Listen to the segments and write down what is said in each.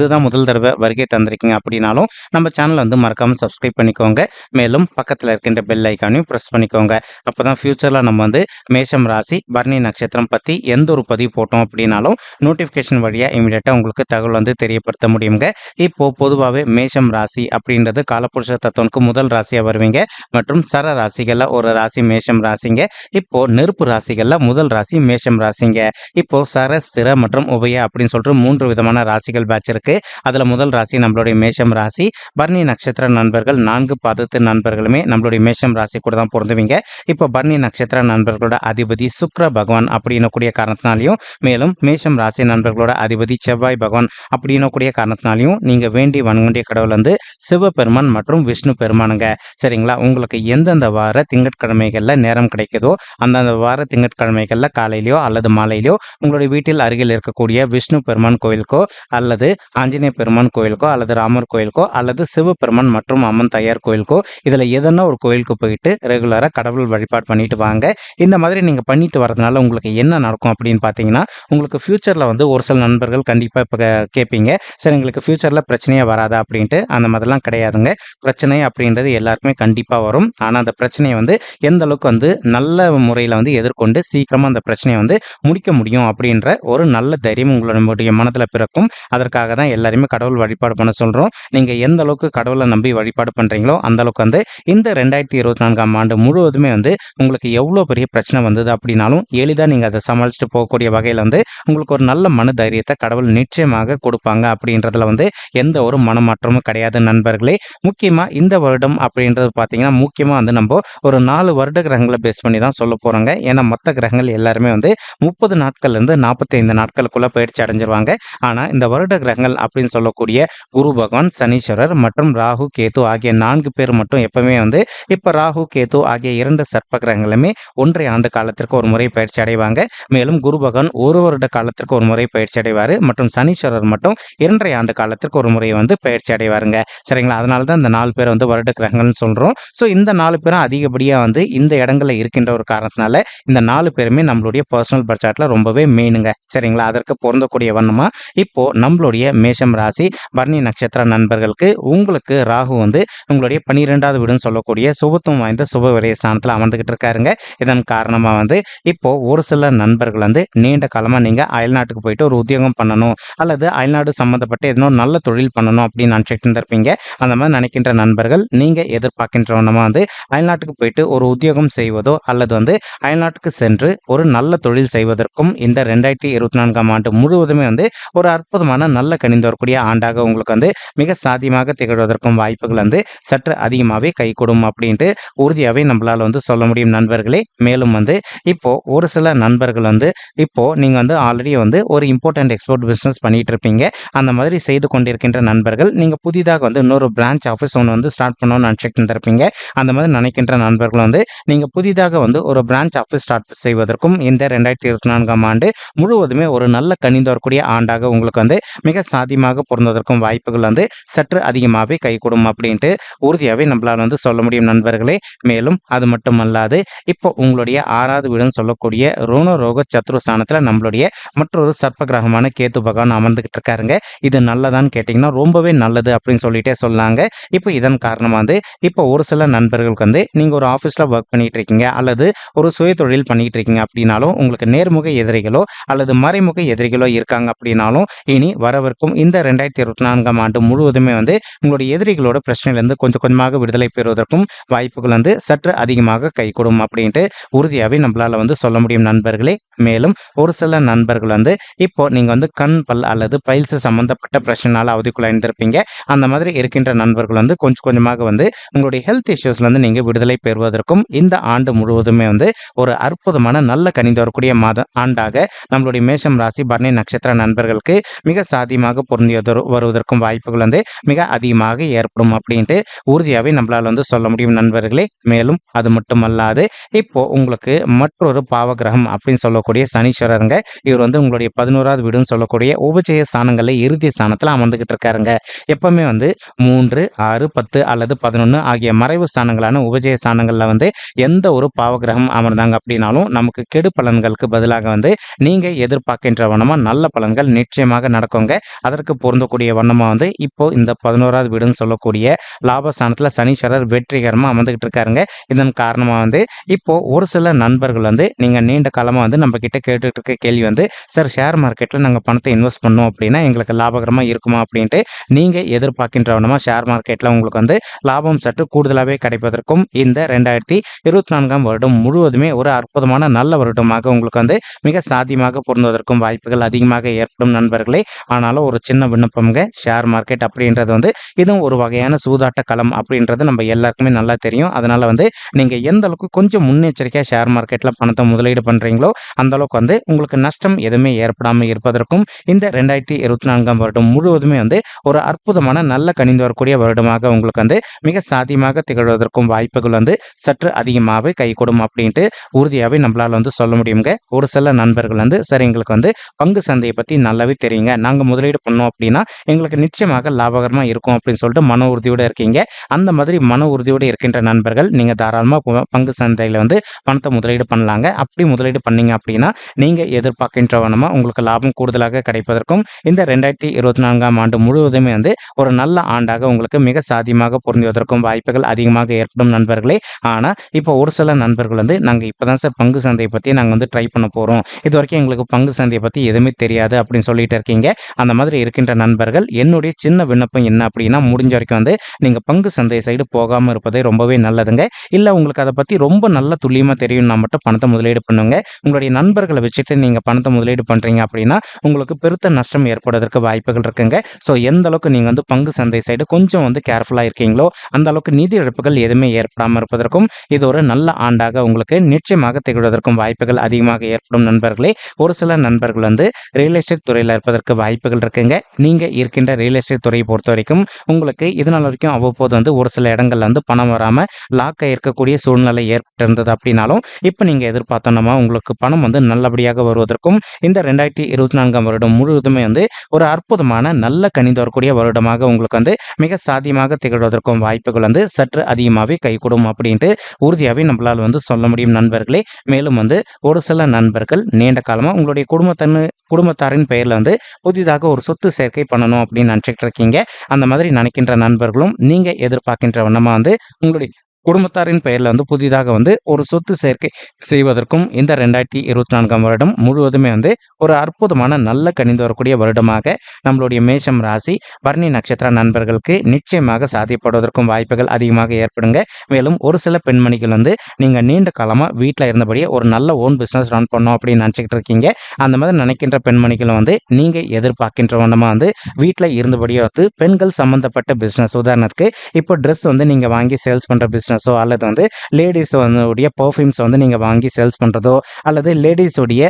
இதுதான் முதல் தடவை வருகை தந்திருக்கீங்க அப்படின்னாலும் நம்ம சேனலை வந்து மறக்காமல் சப்ஸ்கிரைப் பண்ணிக்கோங்க. மேலும் பக்கத்தில் இருக்கின்ற பெல் ஐக்கானையும் ப்ரெஸ் பண்ணிக்கோங்க. அப்போ தான் ஃப்யூச்சரில் நம்ம வந்து மேஷம் ராசி பரணி நட்சத்திரம் பற்றி எந்த ஒரு பதிவு போட்டோம் அப்படின்னாலும் நோட்டிஃபிகேஷன் வழியாக இமீடியட்டாக உங்களுக்கு தகவல் வந்து தெரியப்படுத்த முடியுங்க. இப்போது பொதுவாகவே மேஷம் ராசி அப்படின்றது காலப்புருஷ தத்துவனுக்கு முதல் ராசியாக வருவீங்க. மற்றும் சர ராசிகளில் ஒரு ராசி மேஷம் ராசிங்க. இப்போது நெருப்பு ராசிகளில் முதல் ராசி மேஷம் ராசிங்க. இப்போது சர ஸ்திர மற்றும் உபய அப்படின்னு சொல்லிட்டு மூன்று விதமான ராசிகள் பேட்ச் இருக்கு. அதுல முதல் ராசி நம்மளுடைய மேஷம் ராசி. பர்ணி நட்சத்திர நண்பர்கள் நான்கு பதத்து நண்பர்களுமே நம்மளுடைய மேஷம் ராசி கூட தான் பொருந்துவீங்க. இப்போ பர்ணி நட்சத்திர நண்பர்களோட அதிபதி சுக்ர பகவான் அப்படின்னக்கூடிய காரணத்தினாலையும் மேலும் மேஷம் ராசி நண்பர்களோட அதிபதி செவ்வாய் பகவான் அப்படின்னக்கூடிய காரணத்தினாலையும் நீங்க வேண்டி வணங்குண்டிய கடவுள் வந்து சிவபெருமான் மற்றும் விஷ்ணு பெருமானுங்க. சரிங்களா? உங்களுக்கு எந்தெந்த வார திங்கட்கிழமைகள்ல நேரம் கிடைக்குதோ அந்தந்த வார திங்கட்கிழமைகள்ல காலையிலயோ அல்லது மாலையிலயோ உங்களுடைய வீட்டில் அருகில் இருக்கக்கூடிய விஷ்ணு பெருமான் கோயிலுக்கோ அல்லது ஆஞ்சநேய பெருமான் கோயிலுக்கோ அல்லது ராமர் கோயிலுக்கோ அல்லது சிவபெருமான் மற்றும் அம்மன் தயார் கோயிலுக்கோ இதில் எதனா ஒரு கோயிலுக்கு போயிட்டு ரெகுலராக கடவுள் வழிபாடு பண்ணிட்டு வாங்க. இந்த மாதிரி நீங்கள் பண்ணிட்டு வரதுனால உங்களுக்கு என்ன நடக்கும் அப்படின்னு பார்த்தீங்கன்னா உங்களுக்கு ஃப்யூச்சரில் வந்து ஒரு சில நண்பர்கள் கண்டிப்பாக இப்போ கேட்பீங்க சரி எங்களுக்கு ஃப்யூச்சரில் பிரச்சனையே வராதா அப்படின்ட்டு அந்த மாதிரிலாம் கிடையாதுங்க. பிரச்சனை அப்படின்றது எல்லாருக்குமே கண்டிப்பாக வரும். ஆனால் அந்த பிரச்சனையை வந்து எந்த அளவுக்கு வந்து நல்ல முறையில் வந்து எதிர்கொண்டு சீக்கிரமாக அந்த பிரச்சனையை வந்து முடிக்க முடியும் அப்படின்ற ஒரு நல்ல தைரியம் உங்களுடைய மனதில் பிறக்கும். அதற்காக தான் எல்லாருமே கடவுள் வழிபாடு பண்ண சொல்கிறோம் நீங்கள் எந்த அளவுக்கு கடவுளை நம்பி வழிபாடு பண்ணுறீங்களோ அந்த அளவுக்கு வந்து இந்த ரெண்டாயிரத்தி இருபத்தி நான்காம் ஆண்டு முழுவதுமே வந்து உங்களுக்கு எவ்வளோ பெரிய பிரச்சனை வந்தது அப்படின்னாலும் எளிதாக நீங்கள் அதை சமாளிச்சுட்டு போகக்கூடிய வகையில் வந்து உங்களுக்கு ஒரு நல்ல மன தைரியத்தை கடவுள் நிச்சயமாக கொடுப்பாங்க அப்படின்றதுல வந்து எந்த ஒரு மனமாற்றமும் கிடையாது நண்பர்களே. முக்கியமாக இந்த வருடம் அப்படின்றது பார்த்தீங்கன்னா முக்கியமாக வந்து நம்ம ஒரு நாலு வருட கிரகங்களை பேஸ் பண்ணி தான் சொல்ல போகிறோங்க ஏன்னா மற்ற கிரகங்கள் எல்லாருமே வந்து முப்பது நாட்கள்லேருந்து நாற்பத்தைந்து நாட்களுக்குள்ளே பயிற்சி அடைஞ்சிருவாங்க. ஆனால் இந்த வருட கிரகங்கள் அப்படின்னு சொல்லக்கூடிய குரு பகவான் சனீஸ்வரர் மற்றும் ராகு கேது ஆகிய நான்கு பேர் மட்டும் எப்பவுமே வந்து இப்போ ராகு கேது ஆகிய இரண்டு சர்ப்ப கிரகங்களுமே ஒன்றை ஆண்டு காலத்திற்கு ஒரு முறை பயிற்சி அடைவாங்க. மேலும் குரு பகவான் ஒரு வருட காலத்திற்கு ஒரு முறை பயிற்சி அடைவார் மற்றும் சனீஸ்வரர் மட்டும் இரண்டரை ஆண்டு காலத்திற்கு ஒரு முறை வந்து பயிற்சி அடைவாருங்க. சரிங்களா? அதனால தான் இந்த நாலு பேர் வந்து வருட கிரகங்கள்னு சொல்கிறோம் ஸோ இந்த நாலு பேரும் அதிகப்படியாக வந்து இந்த இடங்களில் இருக்கின்ற ஒரு காரணத்தினால இந்த நாலு பேருமே நம்மளுடைய பர்சனல் பட்ஜெட்டில் ரொம்பவே மெயினுங்க சரிங்களா? அதற்கு பொருந்தக்கூடிய வண்ணமாக இப்போ நம்மளுடைய மேஷம் ராசி பரணி நட்சத்திர நண்பர்களுக்கு உங்களுக்கு ராகு வந்து உங்களுடைய பன்னிரெண்டாவது வீடுன்னு சொல்லக்கூடிய சுபத்துவம் வாய்ந்த சுப விரைய ஸ்தானத்தில் அமர்ந்துகிட்டு இருக்காருங்க. இதன் காரணமாக வந்து இப்போ ஒரு சில நண்பர்கள் வந்து நீண்ட காலமாக நீங்கள் அயல்நாட்டுக்கு போயிட்டு ஒரு உத்தியோகம் பண்ணணும் அல்லது அயல்நாடு சம்மந்தப்பட்ட எதனோ நல்ல தொழில் பண்ணணும் அப்படின்னு நினச்சிட்டு இருந்திருப்பீங்க. அந்த மாதிரி நினைக்கின்ற நண்பர்கள் நீங்கள் எதிர்பார்க்கின்றவனமாக வந்து அயல்நாட்டுக்கு போயிட்டு ஒரு உத்தியோகம் செய்வதோ அல்லது வந்து அயல்நாட்டுக்கு சென்று ஒரு நல்ல தொழில் செய்வதற்கும் இந்த ரெண்டாயிரத்தி இருபத்தி நான்காம் ஆண்டு முழுவதுமே வந்து ஒரு அற்புதமான நல்ல கணிந்து வரக்கூடிய ஆண்டாக உங்களுக்கு வந்து மிக சாத்தியமாக திகழ்வதற்கும் வாய்ப்புகள் வந்து சற்று அதிகமாகவே கைகூடும் அப்படின்ட்டு உறுதியாகவே நம்மளால் வந்து சொல்ல முடியும் நண்பர்களே. மேலும் வந்து இப்போது ஒரு சில நண்பர்கள் வந்து இப்போது நீங்கள் வந்து ஆல்ரெடி வந்து ஒரு இம்பார்ட்டன்ட் எக்ஸ்போர்ட் பிஸ்னஸ் பண்ணிகிட்டு இருப்பீங்க. அந்த மாதிரி செய்து கொண்டிருக்கின்ற நண்பர்கள் நீங்கள் புதிதாக வந்து இன்னொரு பிரான்ச் ஆஃபீஸ் ஒன்று வந்து ஸ்டார்ட் பண்ணணும்னு நினச்சிட்டு இருப்பீங்க அந்த மாதிரி நினைக்கின்ற நண்பர்கள் வந்து நீங்கள் புதிதாக வந்து ஒரு பிரான்ச் ஆஃபீஸ் ஸ்டார்ட் செய்வதற்கும் இந்த ரெண்டாயிரத்தி இருபத்தி நான்காம் ஆண்டு முழுவதுமே ஒரு நல்ல கணிந்து வரக்கூடிய ஆண்டாக உங்களுக்கு வந்து மிக சாத்தியமாக பொருந்ததற்கும் வாய்ப்புகள் வந்து சற்று அதிகமாகவே கைகூடும் அப்படின்ட்டு உறுதியாகவே நம்மளால் வந்து சொல்ல முடியும் நண்பர்களே. மேலும் அது மட்டுமல்லாது இப்போ உங்களுடைய ஆறாவது வீடுன்னு சொல்லக்கூடிய ரோண ரோக சத்ரு ஸ்தானத்தில் நம்மளுடைய மற்றொரு சர்ப்ப கிரகமான கேத்து பகவான் அமர்ந்துகிட்டு இருக்காருங்க. இது நல்லதான்னு கேட்டிங்கன்னா ரொம்பவே நல்லது அப்படின்னு சொல்லிட்டே சொல்லாங்க இப்போ இதன் காரணமாக வந்து இப்போ ஒரு சில நண்பர்களுக்கு வந்து நீங்கள் ஒரு ஆஃபீஸில் ஒர்க் பண்ணிட்டு இருக்கீங்க அல்லது ஒரு சுய தொழில் பண்ணிட்டு இருக்கீங்க அப்படின்னாலும் உங்களுக்கு நேர்முக எதிரிகளோ அல்லது மறைமுக எதிரிகளோ இருக்காங்க அப்படின்னாலும் இனி வரவிருக்கும் இந்த ரெண்டாயிரத்தி இருபத்தி நான்காம் ஆண்டு முழுவதுமே வந்து உங்களுடைய எதிரிகளோட பிரச்சனையிலேருந்து கொஞ்சம் கொஞ்சமாக விடுதலை பெறுவதற்கும் வாய்ப்புகள் வந்து சற்று அதிகமாக கைகூடும் அப்படின்ட்டு உறுதியாகவே நம்மளால் வந்து சொல்ல முடியும் நண்பர்களே. மேலும் ஒரு சில நண்பர்கள் வந்து இப்போ நீங்கள் வந்து கண் பல் அல்லது பயில்ஸ் சம்மந்தப்பட்ட பிரச்சனைனால அவதிக்குள்ளாயிருந்திருப்பீங்க அந்த மாதிரி இருக்கின்ற நண்பர்கள் வந்து கொஞ்சம் கொஞ்சமாக வந்து உங்களுடைய ஹெல்த் இஷ்யூஸ்லேருந்து நீங்கள் விடுதலை பெறுவதற்கும் இந்த ஆண்டு முழுவதுமே வந்து ஒரு அற்புதமான நல்ல கணிந்து வரக்கூடிய மாதம் ஆண்டாக நம்மளுடைய மேஷம் ராசி பர்ணி நட்சத்திர நண்பர்களுக்கு மிக சாதியமாக சாதகமாக பொருந்தி வருவதற்கும் வாய்ப்புகள் வந்து மிக அதிகமாக ஏற்படும் அப்படின்ட்டு உறுதியாகவே நம்மளால் வந்து சொல்ல முடியும் நண்பர்களே. மேலும் அது மட்டுமல்லாது இப்போ உங்களுக்கு மற்றொரு பாவகிரகம் அப்படின்னு சொல்லக்கூடிய சனீஸ்வரருங்க இவர் வந்து உங்களுடைய பதினோராவது வீடுன்னு சொல்லக்கூடிய உபஜய ஸ்தானங்களில் இறுதி ஸ்தானத்தில் அமர்ந்துகிட்டு இருக்காருங்க. எப்பவுமே வந்து மூன்று ஆறு பத்து அல்லது பதினொன்று ஆகிய மறைவு ஸ்தானங்களான உபஜய ஸ்தானங்களில் வந்து எந்த ஒரு பாவகிரகம் அமர்ந்தாங்க அப்படின்னாலும் நமக்கு கெடு பலன்களுக்கு பதிலாக வந்து நீங்கள் எதிர்பார்க்கின்ற வனமாக நல்ல பலன்கள் நிச்சயமாக நடக்குங்க. அதற்கு பொருந்தக்கூடிய வண்ணமாக வந்து இப்போ இந்த பதினோராவது வீடுன்னு சொல்லக்கூடிய லாபஸ்தானத்தில் சனீஸ்வரர் வெற்றிகரமாக அமர்ந்துகிட்டு இருக்காருங்க. இதன் காரணமாக வந்து இப்போ ஒரு சில நண்பர்கள் வந்து நீங்கள் நீண்ட காலமாக வந்து நம்ம கிட்ட கேட்டுட்டு இருக்க கேள்வி வந்து சார் ஷேர் மார்க்கெட்டில் நாங்கள் பணத்தை இன்வெஸ்ட் பண்ணோம் அப்படின்னா எங்களுக்கு லாபகரமாக இருக்குமா? அப்படின்ட்டு நீங்கள் எதிர்பார்க்கின்ற வண்ணமாக ஷேர் மார்க்கெட்டில் உங்களுக்கு வந்து லாபம் சற்று கூடுதலாகவே கிடைப்பதற்கும் இந்த ரெண்டாயிரத்தி இருபத்தி நான்காம் வருடம் முழுவதுமே ஒரு அற்புதமான நல்ல வருடமாக உங்களுக்கு வந்து மிக சாத்தியமாக பொருந்துவதற்கும் வாய்ப்புகள் அதிகமாக ஏற்படும் நண்பர்களே. ஆனாலும் ஒரு சின்ன விண்ணப்பம்ங்க. ஷேர் மார்க்கெட் அப்படின்றது வந்து இதுவும் ஒரு வகையான சூதாட்ட களம் அப்படின்றது நம்ம எல்லாருக்குமே நல்லா தெரியும். அதனால வந்து நீங்கள் எந்த அளவுக்கு கொஞ்சம் முன்னெச்சரிக்கையாக ஷேர் மார்க்கெட்டில் பணத்தை முதலீடு பண்ணுறீங்களோ அந்த அளவுக்கு வந்து உங்களுக்கு நஷ்டம் எதுவுமே ஏற்படாமல் இருப்பதற்கும் இந்த ரெண்டாயிரத்தி இருபத்தி நான்காம் வருடம் முழுவதுமே வந்து ஒரு அற்புதமான நல்ல கணிந்து வரக்கூடிய வருடமாக உங்களுக்கு வந்து மிக சாத்தியமாக திகழ்வதற்கும் வாய்ப்புகள் வந்து சற்று அதிகமாகவே கைகூடும் அப்படின்ட்டு உறுதியாகவே நம்மளால் வந்து சொல்ல முடியுங்க ஒரு சில நண்பர்கள் வந்து சரி எங்களுக்கு வந்து பங்கு சந்தையை பற்றி நல்லாவே தெரியுங்க. நாங்கள் முதலீடு பண்ணோம் அப்படின்னா எங்களுக்கு நிச்சயமாக லாபகரமாக இருக்கும் அப்படின்னு சொல்லிட்டு மன உறுதியோடு இருக்கீங்க. அந்த மாதிரி மன உறுதியோடு இருக்கின்ற நண்பர்கள் நீங்கள் தாராளமாக பங்கு சந்தையில் வந்து பணத்தை முதலீடு பண்ணலாங்க. அப்படி முதலீடு பண்ணீங்க அப்படின்னா நீங்கள் எதிர்பார்க்கின்ற வனமாக உங்களுக்கு லாபம் கூடுதலாக கிடைப்பதற்கும் இந்த ரெண்டாயிரத்தி இருபத்தி நான்காம் ஆண்டு முழுவதுமே வந்து ஒரு நல்ல ஆண்டாக உங்களுக்கு மிக சாதியமாக பொருந்துவதற்கும் வாய்ப்புகள் அதிகமாக ஏற்படும் நண்பர்களே. ஆனால் இப்போ ஒரு சில நண்பர்கள் வந்து நாங்கள் இப்போ தான் சார் பங்கு சந்தையை பற்றி நாங்கள் வந்து ட்ரை பண்ண போகிறோம் இது வரைக்கும் எங்களுக்கு பங்கு சந்தையை பற்றி எதுவுமே தெரியாது அப்படின்னு சொல்லிட்டு இருக்கீங்க. அந்த மாதிரி இருக்கின்ற நண்பர்கள் என்னுடைய சின்ன விண்ணப்பம் என்ன அப்படின்னா முடிஞ்ச வரைக்கும் வந்து நீங்கள் பங்கு சந்தை சைடு போகாமல் இருப்பதே ரொம்பவே நல்லதுங்க. இல்லை உங்களுக்கு அதை பற்றி ரொம்ப நல்ல துல்லியமாக தெரியும்னா மட்டும் பணத்தை முதலீடு பண்ணுங்க. உங்களுடைய நண்பர்களை வச்சுட்டு நீங்கள் பணத்தை முதலீடு பண்ணுறீங்க அப்படின்னா உங்களுக்கு பெருத்த நஷ்டம் ஏற்படுவதற்கு வாய்ப்புகள் இருக்குங்க. ஸோ எந்த அளவுக்கு நீங்கள் வந்து பங்கு சந்தை சைடு கொஞ்சம் வந்து கேர்ஃபுல்லாக இருக்கீங்களோ அந்த அளவுக்கு நிதி இழப்புகள் எதுவுமே ஏற்படாமல் இருப்பதற்கும் இது ஒரு நல்ல ஆண்டாக உங்களுக்கு நிச்சயமாக திகழ்வதற்கும் வாய்ப்புகள் அதிகமாக ஏற்படும் நண்பர்களே. ஒரு சில நண்பர்கள் வந்து ரியல் எஸ்டேட் துறையில் இருப்பதற்கு வாய்ப்புகள் இருக்குங்க. நீங்கள் இருக்கின்ற ரியல் எஸ்டேட் துறையை பொறுத்த வரைக்கும் உங்களுக்கு இதனால் வரைக்கும் அவ்வப்போது வந்து ஒரு சில இடங்கள்ல வந்து பணம் வராமல் லாக்காக இருக்கக்கூடிய சூழ்நிலை ஏற்பட்டிருந்தது அப்படின்னாலும் இப்போ நீங்கள் எதிர்பார்த்தோம்னா உங்களுக்கு பணம் வந்து நல்லபடியாக வருவதற்கும் இந்த ரெண்டாயிரத்தி இருபத்தி நான்காம் வருடம் முழுவதுமே வந்து ஒரு அற்புதமான நல்ல கணிந்து வரக்கூடிய வருடமாக உங்களுக்கு வந்து மிக சாத்தியமாக திகழ்வதற்கும் வாய்ப்புகள் வந்து சற்று அதிகமாகவே கைகூடும் அப்படின்ட்டு உறுதியாகவே நம்மளால் வந்து சொல்ல முடியும் நண்பர்களே. மேலும் வந்து ஒரு சில நண்பர்கள் நீண்ட காலமாக உங்களுடைய குடும்பத்தன்னு குடும்பத்தாரின் பெயரில் வந்து புதிதாக ஒரு சொத்து சேர்க்கை பண்ணணும் அப்படின்னு நினச்சிக்கிட்டு இருக்கீங்க. அந்த மாதிரி நினைக்கின்ற நண்பர்களும் நீங்கள் எதிர்பார்க்கின்ற வண்ணமாக வந்து உங்களுடைய குடும்பத்தாரின் பெயரில் வந்து புதிதாக வந்து ஒரு சொத்து சேர்க்கை செய்வதற்கும் இந்த ரெண்டாயிரத்தி இருபத்தி நான்காம் வருடம் முழுவதுமே வந்து ஒரு அற்புதமான நல்ல கணிந்து வரக்கூடிய வருடமாக நம்மளுடைய மேஷம் ராசி பர்ணி நட்சத்திர நண்பர்களுக்கு நிச்சயமாக சாத்தியப்படுவதற்கும் வாய்ப்புகள் அதிகமாக ஏற்படுங்க. மேலும் ஒரு சில பெண்மணிகள் வந்து நீங்கள் நீண்ட காலமாக வீட்டில் இருந்தபடியே ஒரு நல்ல ஓன் பிஸ்னஸ் ரன் பண்ணோம் அப்படின்னு நினச்சிக்கிட்டு இருக்கீங்க. அந்த மாதிரி நினைக்கின்ற பெண்மணிகளும் வந்து நீங்கள் எதிர்பார்க்கின்ற வண்ணமாக வந்து வீட்டில் இருந்தபடியே வந்து பெண்கள் சம்மந்தப்பட்ட பிஸ்னஸ் உதாரணத்துக்கு இப்போ ட்ரெஸ் வந்து நீங்கள் வாங்கி சேல்ஸ் பண்ணுற பிஸ்னஸ் பிஸ்னஸோ அல்லது வந்து லேடிஸ் உடைய பர்ஃப்யூம்ஸ் வந்து நீங்கள் வாங்கி சேல்ஸ் பண்ணுறதோ அல்லது லேடிஸோடைய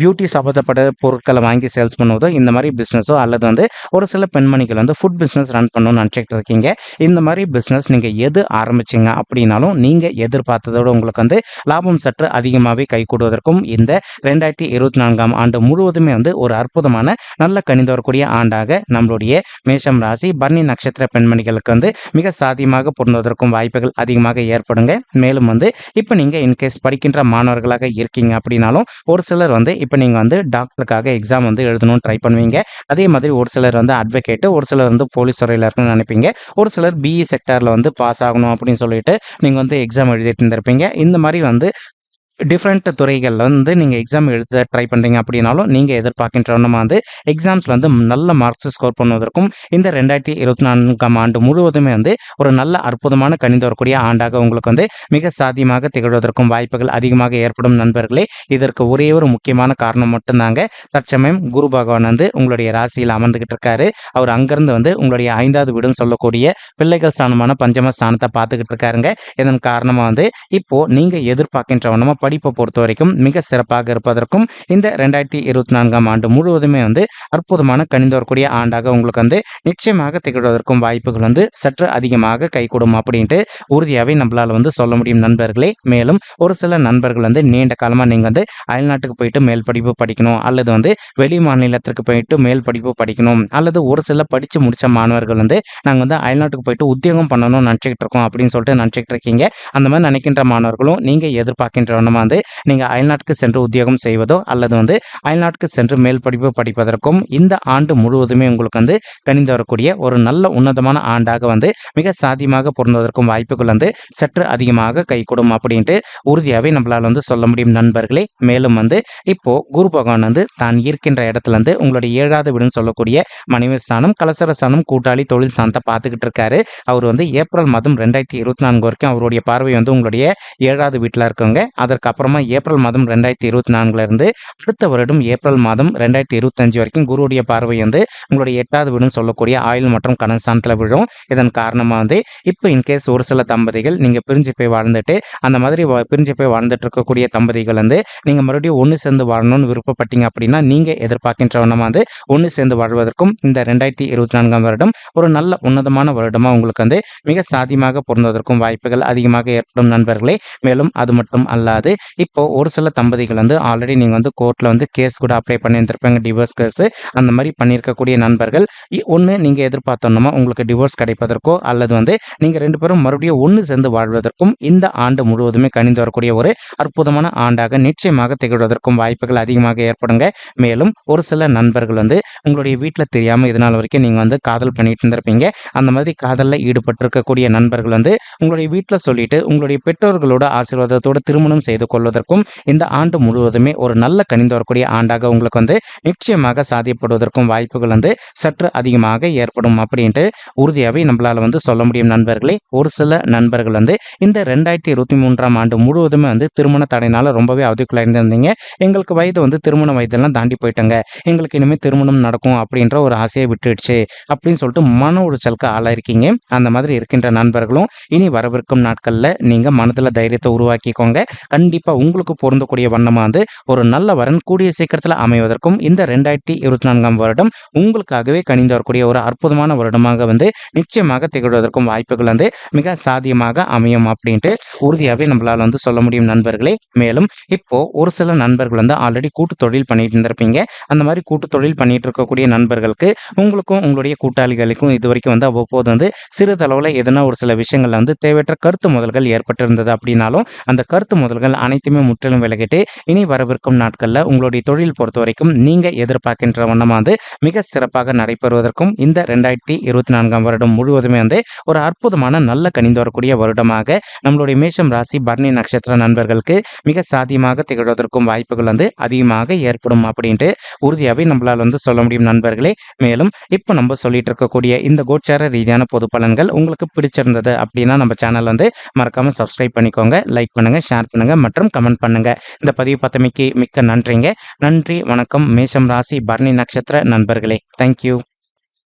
பியூட்டி சம்மந்தப்பட்ட பொருட்களை வாங்கி சேல்ஸ் பண்ணுவதோ இந்த மாதிரி பிஸ்னஸோ அல்லது வந்து ஒரு சில பெண்மணிகள் வந்து ஃபுட் பிஸ்னஸ் ரன் பண்ணணும்னு நினச்சிட்டு இருக்கீங்க. இந்த மாதிரி பிஸ்னஸ் நீங்கள் எது ஆரம்பிச்சிங்க அப்படின்னாலும் நீங்கள் எதிர்பார்த்ததோடு உங்களுக்கு வந்து லாபம் சற்று அதிகமாகவே கை கூடுவதற்கும் இந்த ரெண்டாயிரத்தி இருபத்தி நான்காம் ஆண்டு முழுவதுமே வந்து ஒரு அற்புதமான நல்ல கணிந்து வரக்கூடிய ஆண்டாக நம்மளுடைய மேஷம் ராசி பர்ணி நட்சத்திர பெண்மணிகளுக்கு வந்து மிக சாதியமாக பொருந்துவதற்கும் வாய்ப்புகள் அதிகமாக ஏற்படுங்க. மேலும் வந்து இப்போ நீங்கள் இன்கேஸ் படிக்கின்ற மாணவர்களாக இருக்கீங்க அப்படின்னாலும் ஒரு சிலர் வந்து இப்போ நீங்கள் வந்து டாக்டருக்காக எக்ஸாம் வந்து எழுதணும்னு ட்ரை பண்ணுவீங்க. அதே மாதிரி ஒரு சிலர் வந்து அட்வொகேட்டு ஒரு சிலர் வந்து போலீஸ் துறையில் இருக்கணும்னு நினைப்பீங்க. ஒரு சிலர் பிஇ செக்டாரில் வந்து பாஸ் ஆகணும் அப்படின்னு சொல்லிட்டு நீங்கள் வந்து எக்ஸாம் எழுதிட்டு இருந்திருப்பீங்க. இந்த மாதிரி வந்து டிஃப்ரெண்ட் துறைகளில் வந்து நீங்கள் எக்ஸாம் எழுத ட்ரை பண்ணுறீங்க அப்படின்னாலும் நீங்கள் எதிர்பார்க்கின்ற வண்ணமாக வந்து எக்ஸாம்ஸில் வந்து நல்ல மார்க்ஸ் ஸ்கோர் பண்ணுவதற்கும் இந்த ரெண்டாயிரத்தி இருபத்தி நான்காம் ஆண்டு முழுவதுமே வந்து ஒரு நல்ல அற்புதமான கணிந்து வரக்கூடிய ஆண்டாக உங்களுக்கு வந்து மிக சாத்தியமாக திகழ்வதற்கும் வாய்ப்புகள் அதிகமாக ஏற்படும் நண்பர்களே. இதற்கு ஒரே ஒரு முக்கியமான காரணம் மட்டும்தாங்க தற்சமயம் குரு பகவான் வந்து உங்களுடைய ராசியில் அமர்ந்துகிட்டு இருக்காரு. அவர் அங்கிருந்து வந்து உங்களுடைய ஐந்தாவது வீடுன்னு சொல்லக்கூடிய பிள்ளைகள் ஸ்தானமான பஞ்சம ஸ்தானத்தை பார்த்துக்கிட்டு இருக்காருங்க. இதன் காரணமாக வந்து இப்போ நீங்கள் எதிர்பார்க்கின்ற வண்ணமாக படிப்பை பொறுத்த வரைக்கும் மிக சிறப்பாக இருப்பதற்கும் இந்த ரெண்டாயிரத்தி இருபத்தி நான்காம் ஆண்டு முழுவதுமே வந்து அற்புதமான கணிந்து வரக்கூடிய ஆண்டாக உங்களுக்கு வந்து நிச்சயமாக திகழ்வதற்கும் வாய்ப்புகள் வந்து சற்று அதிகமாக கைகூடும் அப்படின்ட்டு உறுதியாகவே நம்மளால் வந்து சொல்ல முடியும் நண்பர்களே. மேலும் ஒரு சில நண்பர்கள் வந்து நீண்ட காலமாக நீங்கள் வந்து அயல்நாட்டுக்கு போயிட்டு மேல் படிப்பு படிக்கணும் அல்லது வந்து வெளி மாநிலத்திற்கு போயிட்டு மேல் படிப்பு படிக்கணும் அல்லது ஒரு சில படித்து முடித்த மாணவர்கள் வந்து நாங்கள் வந்து அயல்நாட்டுக்கு போயிட்டு உத்தியோகம் பண்ணணும்னு நினச்சிக்கிட்டு இருக்கோம் அப்படின்னு சொல்லிட்டு நினச்சிக்கிட்டு இருக்கீங்க. அந்த மாதிரி நினைக்கின்ற மாணவர்களும் நீங்கள் எதிர்பார்க்கின்ற மூலமாக வந்து நீங்கள் அயல்நாட்டுக்கு சென்று உத்தியோகம் செய்வதோ அல்லது வந்து அயல்நாட்டுக்கு சென்று மேல் படிப்பு படிப்பதற்கும் இந்த ஆண்டு முழுவதுமே உங்களுக்கு வந்து கணிந்து வரக்கூடிய ஒரு நல்ல உன்னதமான ஆண்டாக வந்து மிக சாத்தியமாக பொருந்துவதற்கும் வாய்ப்புகள் வந்து சற்று அதிகமாக கைகூடும் அப்படின்ட்டு உறுதியாகவே நம்மளால் வந்து சொல்ல முடியும் நண்பர்களே. மேலும் வந்து இப்போ குரு பகவான் வந்து தான் இருக்கின்ற இடத்துல இருந்து உங்களுடைய ஏழாவது வீடுன்னு சொல்லக்கூடிய மனைவி ஸ்தானம் கலசர ஸ்தானம் கூட்டாளி தொழில் சாந்தை பார்த்துக்கிட்டு இருக்காரு. அவர் வந்து ஏப்ரல் மாதம் ரெண்டாயிரத்தி இருபத்தி நான்கு வரைக்கும் அவருடைய பார்வை வந்து உங்களுடைய ஏழாவது வீட்டில் இருக்கவங்க அதற்கு அப்புறமா ஏப்ரல் மாதம் ரெண்டாயிரத்தி இருபத்தி நான்குல இருந்து அடுத்த வருடம் ஏப்ரல் மாதம் ரெண்டாயிரத்தி இருபத்தஞ்சு வரைக்கும் குருவுடைய பார்வை வந்து உங்களுடைய எட்டாவது வீடுன்னு சொல்லக்கூடிய ஆயுள் மற்றும் கடன் ஸ்தானத்தில் விழும். இதன் காரணமாக வந்து இப்போ இன்கேஸ் ஒரு சில தம்பதிகள் நீங்கள் பிரிஞ்சு போய் வாழ்ந்துட்டு அந்த மாதிரி பிரிஞ்சு போய் வாழ்ந்துட்டு இருக்கக்கூடிய தம்பதிகள் வந்து நீங்கள் மறுபடியும் ஒன்று சேர்ந்து வாழணும்னு விருப்பப்பட்டீங்க அப்படின்னா நீங்கள் எதிர்பார்க்கின்ற வண்ணமாக வந்து ஒன்று சேர்ந்து வாழ்வதற்கும் இந்த ரெண்டாயிரத்தி இருபத்தி நான்காம் வருடம் ஒரு நல்ல உன்னதமான வருடமாக உங்களுக்கு வந்து மிக சாதியமாக பொருந்துவதற்கும் வாய்ப்புகள் அதிகமாக ஏற்படும் நண்பர்களே. மேலும் அது மட்டும் அல்லாது இப்போ ஒரு சில தம்பதிகள் வந்து ஆல்ரெடி நீங்கள் வந்து கோர்ட்டில் வந்து கேஸ் கூட அப்ளை பண்ணியிருந்திருப்பாங்க டிவோர்ஸ் கேஸ் அந்த மாதிரி பண்ணியிருக்கக்கூடிய நண்பர்கள். ஒன்று நீங்கள் எதிர்பார்த்தோன்னா உங்களுக்கு டிவோர்ஸ் கிடைப்பதற்கோ அல்லது வந்து நீங்கள் ரெண்டு பேரும் மறுபடியும் ஒன்று சேர்ந்து வாழ்வதற்கும் இந்த ஆண்டு முழுவதுமே கணிந்து வரக்கூடிய ஒரு அற்புதமான ஆண்டாக நிச்சயமாக திகழ்வதற்கும் வாய்ப்புகள் அதிகமாக ஏற்படுங்க. மேலும் ஒரு சில நண்பர்கள் வந்து உங்களுடைய வீட்டில் தெரியாமல் இதனால் வரைக்கும் நீங்கள் வந்து காதல் பண்ணிட்டு இருந்திருப்பீங்க. அந்த மாதிரி காதலில் ஈடுபட்டிருக்கக்கூடிய நண்பர்கள் வந்து உங்களுடைய வீட்டில் சொல்லிட்டு உங்களுடைய பெற்றோர்களோட ஆசீர்வாதத்தோடு திருமணம் செய்து கொள்வதற்கும் இந்த ஆண்டு முழுவதுமே ஒரு நல்ல கணிந்து வரக்கூடிய ஆண்டாக உங்களுக்கு வந்து நிச்சயமாக சாதியப்படுவதற்கும் வாய்ப்புகள் வந்து சற்று அதிகமாக ஏற்படும் அப்படின்ட்டு உறுதியாகவே நம்மளால் வந்து சொல்ல முடியும் நண்பர்களே. ஒரு சில நண்பர்கள் வந்து இந்த ரெண்டாயிரத்தி இருபத்தி மூன்றாம் ஆண்டு முழுவதுமே வந்து திருமண தடையினால ரொம்பவே அவதிக்குள்ளாயிருந்திருந்தீங்க எங்களுக்கு வயது வந்து திருமண வயதெல்லாம் தாண்டி போயிட்டாங்க. எங்களுக்கு இனிமேல் திருமணம் நடக்கும் அப்படின்ற ஒரு ஆசையை விட்டுடுச்சு அப்படின்னு சொல்லிட்டு மன உளைச்சலுக்கு ஆளாயிருக்கீங்க. அந்த மாதிரி இருக்கின்ற நண்பர்களும் இனி வரவிருக்கும் நாட்களில் நீங்கள் மனதில் தைரியத்தை உருவாக்கிக்கோங்க. கண்டிப்பாக உங்களுக்கு பொருந்தக்கூடிய வண்ணமாக வந்து ஒரு நல்ல வரன் கூடிய சீக்கிரத்தில் அமைவதற்கும் இந்த ரெண்டாயிரத்தி இருபத்தி நான்காம் வருடம் உங்களுக்காகவே கணிந்து வரக்கூடிய ஒரு அற்புதமான வருடமாக வந்து நிச்சயமாக திகழ்வதற்கும் வாய்ப்புகள் வந்து மிக சாத்தியமாக அமையும் அப்படின்ட்டு உறுதியாகவே நம்மளால் வந்து சொல்ல முடியும் நண்பர்களே. மேலும் இப்போ ஒரு சில நண்பர்கள் வந்து ஆல்ரெடி கூட்டு தொழில் பண்ணிட்டு இருந்திருப்பீங்க. அந்த மாதிரி கூட்டு தொழில் பண்ணிட்டு இருக்கக்கூடிய நண்பர்களுக்கு உங்களுக்கும் உங்களுடைய கூட்டாளிகளுக்கும் இது வரைக்கும் வந்து அவ்வப்போது வந்து சிறிதளவில் எதனா ஒரு சில விஷயங்கள்ல வந்து தேவையற்ற கருத்து முதல்கள் ஏற்பட்டிருந்தது அப்படின்னாலும் அந்த கருத்து முதல்கள் அனைத்துமே முற்றிலும் விலகிட்டு இனி வரவிருக்கும் நாட்களில் உங்களுடைய தொழில் பொறுத்த வரைக்கும் நீங்க எதிர்பார்க்கின்ற வண்ணமாக வந்து மிக சிறப்பாக நடைபெறுவதற்கும் இந்த ரெண்டாயிரத்தி இருபத்தி நான்காம் வருடம் முழுவதுமே வந்து ஒரு அற்புதமான நல்ல கணிந்து வரக்கூடிய வருடமாக நம்மளுடைய மேஷம் ராசி பர்ணி நட்சத்திர நண்பர்களுக்கு மிக சாத்தியமாக திகழ்வதற்கும் வாய்ப்புகள் வந்து அதிகமாக ஏற்படும் அப்படின்ட்டு உறுதியாகவே நம்மளால் வந்து சொல்ல முடியும் நண்பர்களே. மேலும் இப்போ நம்ம சொல்லிட்டு இருக்கக்கூடிய இந்த கோச்சார ரீதியான பொது பலன்கள் உங்களுக்கு பிடிச்சிருந்தது அப்படின்னா நம்ம சேனல் வந்து மறக்காம சப்ஸ்கிரைப் பண்ணிக்கோங்க லைக் பண்ணுங்க ஷேர் பண்ணுங்க. மற்றும் கமெண்ட் பண்ணுங்க. இந்த பதிவு பத்தமைக்கு மிக்க நன்றிங்க. நன்றி வணக்கம். மேஷம் ராசி பரணி நட்சத்திர நண்பர்களே. தேங்க்யூ